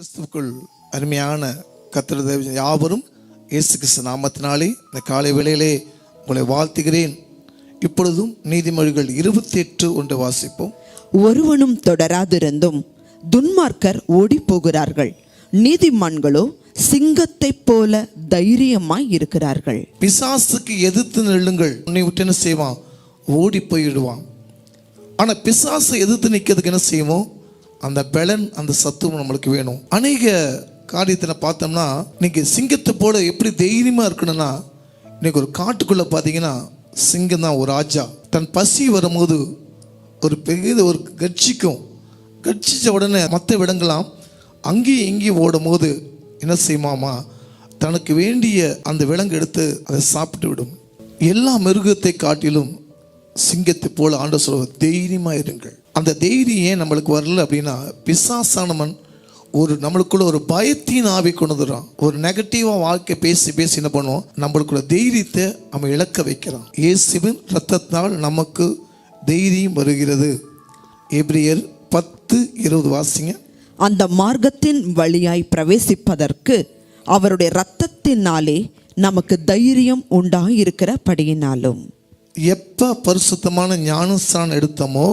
கிறிஸ்துவுக்குள் அருமையான கத்திர யாவரும் இயேசு கிறிஸ்து நாமத்தினாலே இந்த காலை வேளையிலே உங்களை வாழ்த்துகிறேன். இப்பொழுதும் நீதிமொழிகள் இருபத்தி எட்டு ஒன்று வாசிப்போம். ஒருவனும் தொடராதிருந்தும் துன்மார்க்கர் ஓடிப் போகிறார்கள் நீதிமான்களோ சிங்கத்தைப் போல தைரியமாய் இருக்கிறார்கள். பிசாசுக்கு எதிர்த்து நில்லுங்கள். உன்னை விட்டு என்ன செய்வான்? ஓடி போயிடுவான். ஆனால் பிசாசை எதிர்த்து நிற்கிறதுக்கு என்ன செய்வோம்? அந்த பலன் அந்த சத்துவம் நம்மளுக்கு வேணும். அநேக காரியத்தில் பார்த்தோம்னா இன்னைக்கு சிங்கத்தை போல எப்படி தைரியமாக இருக்கணும்னா இன்னைக்கு ஒரு காட்டுக்குள்ளே பார்த்தீங்கன்னா சிங்கம் தான் ஒரு ராஜா. தன் பசி வரும்போது ஒரு பெரிய ஒரு கட்சிக்கும் கட்சிச்ச உடனே மற்ற விடங்களாம் அங்கேயும் இங்கேயும் ஓடும் போது என்ன செய்யுமாமா? தனக்கு வேண்டிய அந்த விலங்கு எடுத்து அதை சாப்பிட்டு விடும் எல்லா மிருகத்தை காட்டிலும் சிங்கத்தை போல ஆண்டு சொல்ல தைரியமாக இருங்கள். அந்த தைரியம் ஏன் நம்மளுக்கு வரல அப்படின்னா பிசாசானவன் ஒரு நம்மளுக்குள்ள ஒரு பயத்தின் ஆவி கொண்டு வந்துடுறான் ஒரு நெகட்டிவாக வாழ்க்கை பேசி பேசி என்ன பண்ணுவோம் நம்மளுக்குள்ள தைரியத்தை நம்ம இழக்க வைக்கிறான். இயேசுவின் ரத்தத்தினால் நமக்கு தைரியம் வருகிறது. எப்ரியர் பத்து இருபது வாசிங்க. அந்த மார்க்கத்தின் வழியாய் பிரவேசிப்பதற்கு அவருடைய இரத்தத்தினாலே நமக்கு தைரியம் உண்டாயிருக்கிறபடியினாலும். எப்போ பரிசுத்தமான ஞானஸ்தானம் எடுத்தோமோ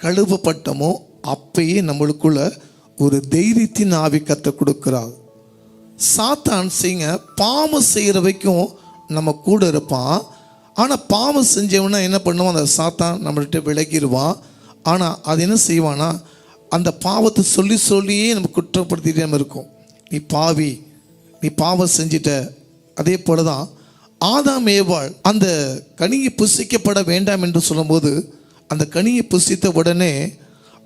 கழுவப்பட்டமோ அப்பயே நம்மளுக்குள்ள ஒரு தைரியத்தின் ஆவி கற்றுக் கொடுக்குறாள் சாத்தான் செய்யுங்க பாவம் செய்கிற வரைக்கும் நம்ம கூட இருப்பான். ஆனால் பாவம் செஞ்சவனா என்ன பண்ணுவான்? அந்த சாத்தான் நம்மள்கிட்ட விலகிடுவான். ஆனால் அது என்ன செய்வானா அந்த பாவத்தை சொல்லி சொல்லியே நம்ம குற்றப்படுத்திட்டே நம்ம இருக்கும். நீ பாவி நீ பாவம் செஞ்சிட்ட. அதே போல தான் ஆதாம் ஏவாள் அந்த கனியை புசிக்கப்பட வேண்டாம் என்று சொல்லும்போது அந்த கனியை புசித்த உடனே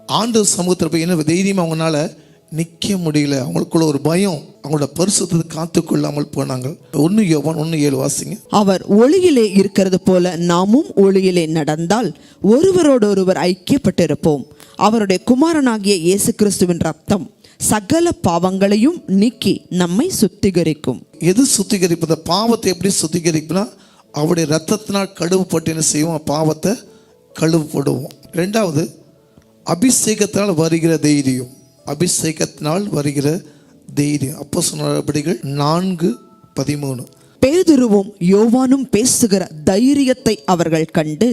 ஆண்டு சமூகத்தில் போய் என்ன தைரியமாக அவங்களால நிற்க முடியல. அவங்களுக்குள்ள ஒரு பயம் அவங்களோட பரிசுத்தத்தை காத்துக்கொள்ளாமல் போனாங்க. ஒன்று யோவான் ஒன்று ஏழு வாசிங்க. அவர் ஒளியிலே இருக்கிறது போல நாமும் ஒளியிலே நடந்தால் ஒருவரோடொருவர் ஐக்கியப்பட்டிருப்போம். அவருடைய குமாரனாகிய இயேசு கிறிஸ்துவின் ரத்தம். சகல பாவங்களையும் நீக்கி நம்மை சுத்திகரிக்கும். எது சுத்திகரிப்பு இந்த பாவத்தை எப்படி சுத்திகரிப்புனா? அவருடைய ரத்தத்தினால் கழுவுப்பட்டு என்ன செய்வோம்? பாவத்தை கழுவுப்படுவோம். ரெண்டாவது அபிஷேகத்தினால் வருகிற தைரியம். அபிஷேகத்தினால் வருகிற தைரியம். அப்போ சொன்னபடிகள் நான்கு பதிமூணு. பேதுருவும் யோவானும் பேசுகிற தைரியத்தை அவர்கள் கண்டு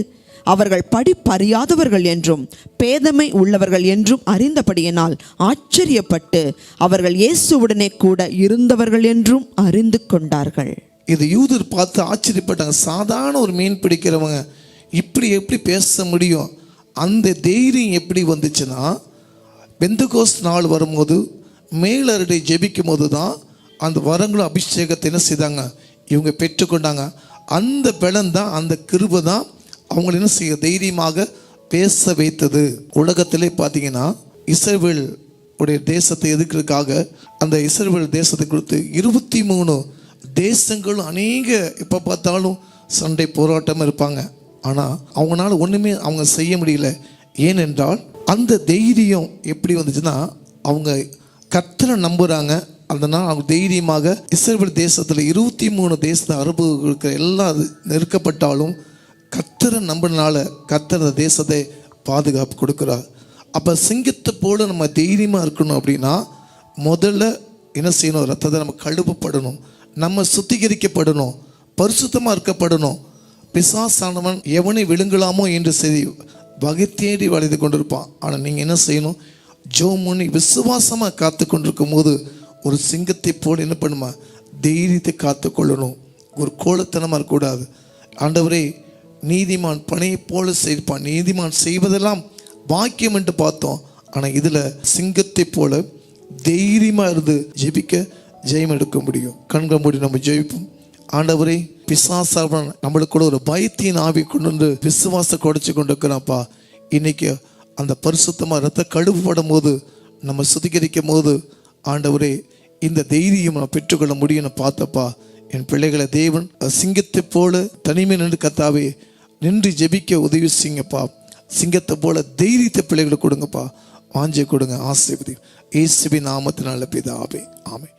அவர்கள் படிப்பறியாதவர்கள் என்றும் பேதமை உள்ளவர்கள் என்றும் அறிந்தபடியினால் ஆச்சரியப்பட்டு அவர்கள் இயேசுவுடனே கூட இருந்தவர்கள் என்றும் அறிந்து கொண்டார்கள். இது யூதர் பார்த்து ஆச்சரியப்பட்டாங்க. சாதாரண ஒரு மீன் பிடிக்கிறவங்க இப்படி எப்படி பேச முடியும்? அந்த தைரியம் எப்படி வந்துச்சுன்னா பெந்தகோஸ் நாள் வரும்போது மேலருடைய ஜெபிக்கும் போது தான் அந்த வரங்களும் அபிஷேகத்தை என்ன செய்தாங்க. இவங்க பெற்றுக்கொண்டாங்க. அந்த பலன் தான் அந்த கிருபை தான் அவங்களை என்ன செய்ய தைரியமாக பேச வைத்தது? உலகத்திலே பார்த்தீங்கன்னா இஸ்ரவேல் உடைய தேசத்தை எதிர்க்கிறதுக்காக அந்த இஸ்ரவேல் தேசத்தை கொடுத்து இருபத்தி மூணு தேசங்களும் அநேக எப்போ பார்த்தாலும் சண்டை போராட்டம் இருப்பாங்க. ஆனால் அவங்களால ஒன்றுமே அவங்க செய்ய முடியல. ஏனென்றால் அந்த தைரியம் எப்படி வந்துச்சுன்னா அவங்க கர்த்தரை நம்புகிறாங்க அதனால் அவங்க தைரியமாக இஸ்ரேல் தேசத்தில் இருபத்தி மூணு தேசத்தை அரபு இருக்கிற எல்லா நெருக்கப்பட்டாலும் கத்தரை நம்பினால கர்த்தர் தேசத்தை பாதுகாப்பு கொடுக்குறார். அப்போ சிங்கத்தை போல நம்ம தைரியமாக இருக்கணும் அப்படின்னா முதல்ல என்ன செய்யணும்? ரத்தத்தை நம்ம கழுவப்படணும். நம்ம சுத்திகரிக்கப்படணும். பரிசுத்தமாக இருக்கப்படணும். பிசாசானவன் எவனை விழுங்கலாமோ என்று செய்தி வகை தேடி வளைந்து கொண்டிருப்பான். ஆனால் நீங்கள் என்ன செய்யணும்? ஜோமுனி விசுவாசமாக காத்து கொண்டிருக்கும் போது ஒரு சிங்கத்தை போல் என்ன பண்ணுமா? தைரியத்தை காத்து கொள்ளணும். ஒரு கோலத்தனமாக இருக்கக்கூடாது. ஆண்டவரே நீதிமான் பணியை போல செய்ப்பான் நீதிமான் செய்வதெல்லாம் வாக்கியம் என்று பார்த்தோம். ஆனால் இதில் சிங்கத்தை போல தைரியமாக இருந்து ஜெபிக்க ஜெயம் எடுக்க முடியும். கண்கள் மூடி நம்ம ஜெயிப்போம் ஆண்டவரே பிசாசாவன் நம்மளுக்குள்ள ஒரு பயத்தின் ஆவி கொண்டு வந்து விசுவாச குடைச்சி கொண்டு இருக்கிறான்ப்பா. இன்னைக்கு அந்த பரிசுத்தமாக ரத்த கழுவுபடும் போது நம்ம சுத்திகரிக்கும் போது ஆண்டவரே இந்த தைரியம் நான் பெற்றுக்கொள்ள முடியும்னு பார்த்தப்பா. என் பிள்ளைகளை தேவன் சிங்கத்தை போல தனிமை நின்று கத்தாவே நின்று ஜெபிக்க உதவி செய்யுங்கப்பா. சிங்கத்தை போல தைரியத்தை பிள்ளைகளுக்கு கொடுங்கப்பா. வாஞ்சை கொடுங்க ஆசீர்வதி இயேசுவின் நாமத்தினால பிதாவே. ஆமே